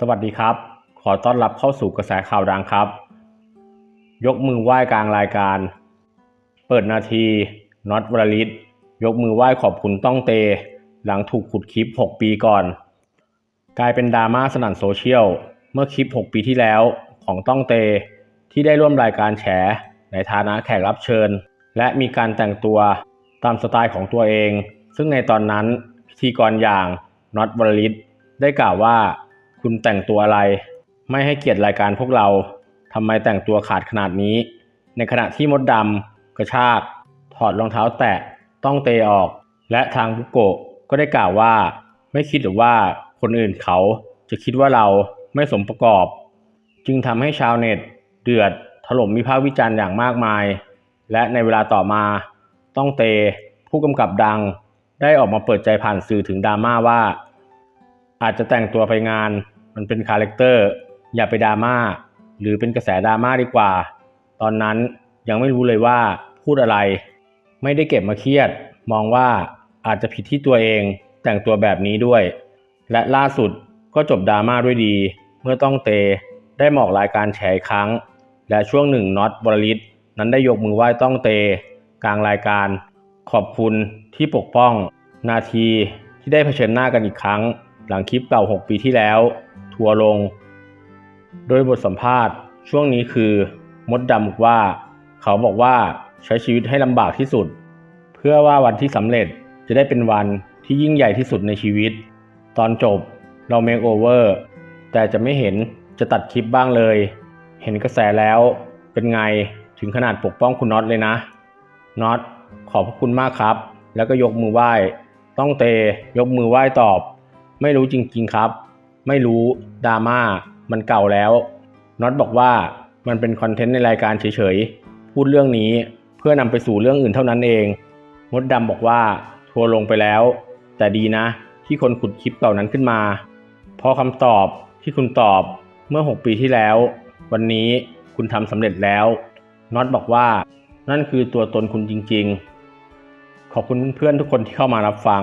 สวัสดีครับ ขอต้อนรับเข้าสู่กระแสข่าวดังครับ ยกมือไหว้กลางรายการ เปิดนาทีน็อตวรลิต ยกมือไหว้ขอบคุณต้องเต หลังถูกขุดคลิป 6 ปีก่อน กลายเป็นดราม่าสนั่นโซเชียล เมื่อคลิป 6 ปีที่แล้วของต้องเต ที่ได้ร่วมรายการแฉ ในฐานะแขกรับเชิญ และมีการแต่งตัวตามสไตล์ของตัวเอง ซึ่งในตอนนั้นพิธีกรอย่างน็อตวรลิตได้กล่าวว่า คุณแต่งตัวอะไร ไม่ให้เกียรติรายการพวกเราทำไมแต่งตัวขาดขนาดนี้ ในขณะที่มดดำกระชาก ถอดรองเท้าแตะต้องเตะออก และทางบุโกะก็ได้กล่าวว่า ไม่คิดหรือว่าคนอื่นเขาจะคิดว่าเราไม่สมประกอบ จึงทำให้ชาวเน็ต เดือดถล่มวิพากษ์วิจารณ์อย่างมากมาย และในเวลาต่อมา ต้องเตผู้กำกับดังได้ออกมาเปิดใจผ่านสื่อถึงดราม่าว่า อาจจะแต่งตัวไปงาน มันเป็นคาแรคเตอร์อย่าไปดราม่าหรือเป็นกระแสดราม่าดีกว่า ตอนนั้นยังไม่รู้เลยว่าพูดอะไร ไม่ได้เก็บมาเครียด มองว่าอาจจะผิดที่ตัวเอง แต่งตัวแบบนี้ด้วย และล่าสุดก็จบดราม่าด้วยดี เมื่อต้องเตได้หมอกรายการแฉอีกครั้ง และช่วงหนึ่งน็อตบรลิตนั้นได้ยกมือไหว้ต้องเต กลางรายการ ขอบคุณที่ปกป้อง นาทีที่ได้เผชิญหน้ากันอีกครั้ง หลังคลิปเก่า 6 ปีที่แล้ว ทัวร์ลง โดยบทสัมภาษณ์ช่วงนี้คือ มดดำบอกว่า เขาบอกว่าใช้ชีวิตให้ลำบากที่สุด เพื่อว่าวันที่สำเร็จจะได้เป็นวันที่ยิ่งใหญ่ที่สุดในชีวิต ตอนจบเราเมคโอเวอร์แต่จะไม่เห็นจะตัดคลิปบ้างเลย เห็นกระแสแล้วเป็นไงถึงขนาดปกป้องคุณน็อตเลยนะน็อตขอบพระคุณมากครับ แล้วก็ยกมือไหว้ ต้องเตยกมือไหว้ตอบ ไม่รู้จริงๆครับ ไม่รู้ดราม่ามันเก่าแล้วน็อตบอกว่ามันเป็นคอนเทนต์ในรายการเฉยๆ พูดเรื่องนี้เพื่อนำไปสู่เรื่องอื่นเท่านั้นเอง มดดำบอกว่าทัวลงไปแล้ว แต่ดีนะ ที่คนขุดคลิปเหล่านั้นขึ้นมา เพราะคำตอบที่คุณตอบเมื่อ 6 ปีที่แล้ว วันนี้คุณทำสำเร็จแล้วน็อตบอกว่านั่นคือตัวตนคุณจริงๆ ขอบคุณเพื่อนๆทุกคนที่เข้ามารับฟัง